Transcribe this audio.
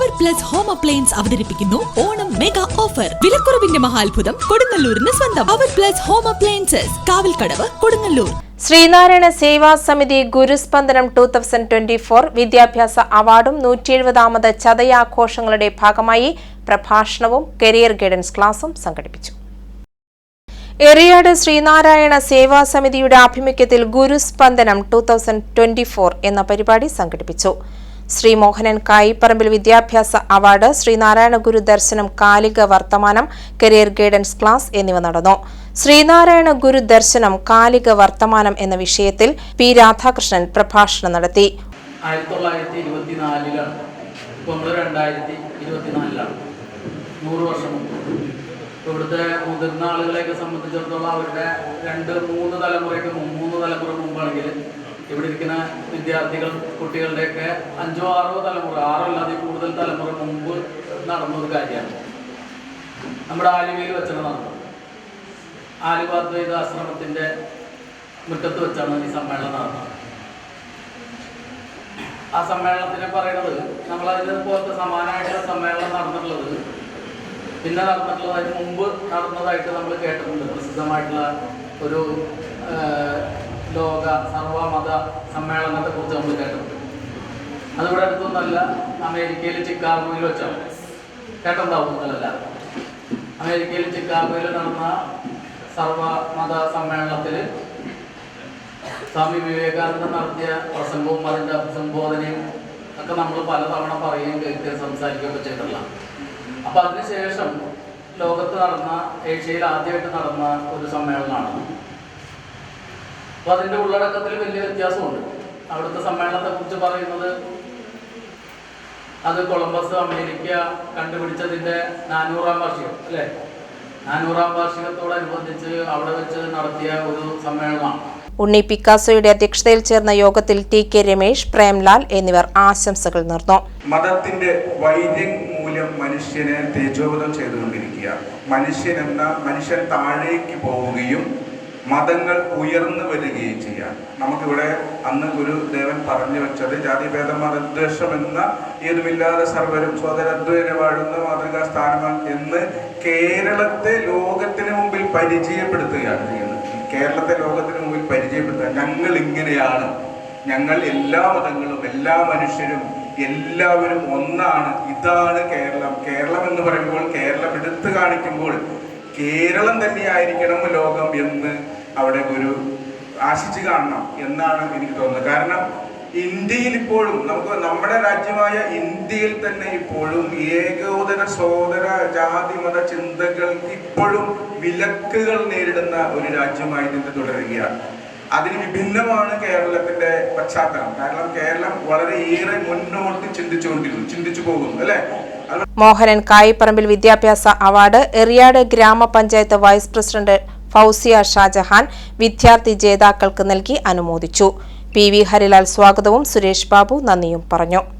അവർ plus home appliance അവതരിപ്പിക്കുന്നു Onam mega offer വിലക്കുറവിന്റെ മഹാത്ഭുതം കൊടുങ്ങല്ലൂരിന് സ്വന്തം. Power plus home appliances Kavalkadavu Kodungallur. Sreenarayana Seva Samithi Guruspandanam two thousand twenty four വിദ്യാഭ്യാസ അവാർഡും നൂറ്റി എഴുപതാമത് ചതയാഘോഷങ്ങളുടെ ഭാഗമായി പ്രഭാഷണവും കരിയർ ഗൈഡൻസ് ക്ലാസും സംഘടിപ്പിച്ചു. എറിയാട് ശ്രീനാരായണ സേവാ സമിതിയുടെ ആഭിമുഖ്യത്തിൽ Guruspandanam two thousand twenty four എന്ന പരിപാടി സംഘടിപ്പിച്ചു. ശ്രീ മോഹനൻ കായിപ്പറമ്പിൽ വിദ്യാഭ്യാസ അവാർഡ് ശ്രീനാരായണ ഗുരു ദർശനം കാലിക വർത്തമാനം കരിയർ ഗൈഡൻസ് ക്ലാസ് എന്നിവ നടന്നു. ശ്രീനാരായണ ഗുരു ദർശനം കാലിക വർത്തമാനം എന്ന വിഷയത്തിൽ പി രാധാകൃഷ്ണൻ പ്രഭാഷണം നടത്തി. ഇവിടുത്തെ മുതിർന്ന ആളുകളെയൊക്കെ സംബന്ധിച്ചിടത്തോളം അവരുടെ രണ്ട് മൂന്ന് തലമുറയ്ക്ക് മൂന്ന് തലമുറ മുമ്പാണെങ്കിൽ ഇവിടെ ഇരിക്കുന്ന വിദ്യാർത്ഥികൾ കുട്ടികളുടെയൊക്കെ അഞ്ചോ ആറോ തലമുറ ആറോ അല്ലാതെ കൂടുതൽ തലമുറ മുമ്പ് നടന്ന ഒരു കാര്യമാണ്. നമ്മുടെ ആലുവയിൽ വെച്ചാണ് നടന്നത്. ആലുവ അദ്വൈത ആശ്രമത്തിന്റെ മുറ്റത്ത് വെച്ചാണ് ഈ സമ്മേളനം നടന്നത്. ആ സമ്മേളനത്തിനെ പറയുന്നത് നമ്മൾ അതിനെപ്പോലത്തെ സമാനമായിട്ടുള്ള സമ്മേളനം നടന്നിട്ടുള്ളത് പിന്നെ നടന്നിട്ടുള്ളത് അതിന് മുമ്പ് നടന്നതായിട്ട് നമ്മൾ കേട്ടിട്ടുണ്ട്. പ്രസിദ്ധമായിട്ടുള്ള ഒരു ലോക സർവമത സമ്മേളനത്തെ കുറിച്ച് നമ്മൾ കേട്ടിട്ടുണ്ട് അതിവിടെ അടുത്തൊന്നല്ല അമേരിക്കയിൽ ചിക്കാഗോയിൽ വെച്ചാണ്. കേട്ടുണ്ടാവുന്നതല്ല അമേരിക്കയിൽ ചിക്കാഗോയിൽ നടന്ന സർവമത സമ്മേളനത്തിൽ സ്വാമി വിവേകാനന്ദൻ നടത്തിയ പ്രസംഗവും അതിന്റെ അഭിസംബോധനയും ഒക്കെ നമ്മൾ പലതവണ പറയുകയും കേൾക്കുകയും സംസാരിക്കുകയൊക്കെ ചെയ്തിട്ടുള്ള. അപ്പം അതിനുശേഷം ലോകത്ത് നടന്ന ഏഷ്യയിൽ ആദ്യമായിട്ട് നടന്ന ഒരു സമ്മേളനമാണ്. അപ്പോൾ അതിന്റെ ഉള്ളടക്കത്തിൽ വലിയ വ്യത്യാസമുണ്ട്. അവിടുത്തെ സമ്മേളനത്തെ കുറിച്ച് പറയുന്നത് അത് കൊളംബസ് അമേരിക്ക കണ്ടുപിടിച്ചതിന്റെ നാനൂറാം വാർഷികം അല്ലേ? നാനൂറാം വാർഷികത്തോടനുബന്ധിച്ച് അവിടെ വെച്ച് നടത്തിയ ഒരു സമ്മേളനമാണ്. ഉണ്ണി പിക്കാസോയുടെ അധ്യക്ഷതയിൽ ചേർന്ന യോഗത്തിൽ ടി കെ രമേശ് പ്രേംലാൽ എന്നിവർ ആശംസകൾ നേർന്നു. മതത്തിന്റെ വൈദ്യം മൂലം മനുഷ്യനെ തേജോഗതം ചെയ്തുകൊണ്ടിരിക്കുക. മനുഷ്യൻ എന്ന മനുഷ്യൻ താഴേക്ക് പോവുകയും മതങ്ങൾ ഉയർന്നു വരികയും ചെയ്യാം. നമുക്കിവിടെ അന്ന് ഗുരുദേവൻ പറഞ്ഞു വെച്ചത് ജാതിഭേദ മതദ്വേഷം എന്ന ഏതുമില്ലാതെ സർവരും സോദരദ്വേന വാഴുന്ന മാതൃകാ സ്ഥാനമാണ് എന്ന് കേരളത്തെ ലോകത്തിന് മുമ്പിൽ പരിചയപ്പെടുത്തുകയാണ് ചെയ്യുന്നത്. കേരളത്തെ ലോകത്തിന് മുമ്പിൽ പരിചയപ്പെടുത്തുക. ഞങ്ങൾ ഇങ്ങനെയാണ്. ഞങ്ങൾ എല്ലാ മതങ്ങളും എല്ലാ മനുഷ്യരും എല്ലാവരും ഒന്നാണ്. ഇതാണ് കേരളം. കേരളം എന്ന് പറയുമ്പോൾ കേരളം എടുത്തു കാണിക്കുമ്പോൾ കേരളം തന്നെയായിരിക്കണം ലോകം എന്ന് അവിടെ ഒരു ആശിച്ചു കാണണം എന്നാണ് എനിക്ക് തോന്നുന്നത്. കാരണം ഇന്ത്യയിൽ ഇപ്പോഴും നമുക്ക് നമ്മുടെ രാജ്യമായ ഇന്ത്യയിൽ തന്നെ ഇപ്പോഴും ഏകോദര സോദര ജാതി മത ചിന്തകൾക്ക് ഇപ്പോഴും വിലക്കുകൾ നേരിടുന്ന ഒരു രാജ്യമായി നിന്ന് തുടരുകയാണ്. അതിന് വിഭിന്നമാണ് കേരളത്തിന്റെ പശ്ചാത്തലം. കാരണം കേരളം വളരെയേറെ മുന്നോട്ട് ചിന്തിച്ചുകൊണ്ടിരുന്നു ചിന്തിച്ചു പോകുന്നു അല്ലെ? മോഹനൻ കായിപ്പറമ്പിൽ വിദ്യാഭ്യാസ അവാർഡ് എറിയാട് ഗ്രാമപഞ്ചായത്ത് വൈസ് പ്രസിഡന്റ് ഫൗസിയ ഷാജഹാൻ വിദ്യാർത്ഥി ജേതാക്കൾക്ക് നൽകി അനുമോദിച്ചു. പി വി ഹരിലാൽ സ്വാഗതവും സുരേഷ് ബാബു നന്ദിയും പറഞ്ഞു.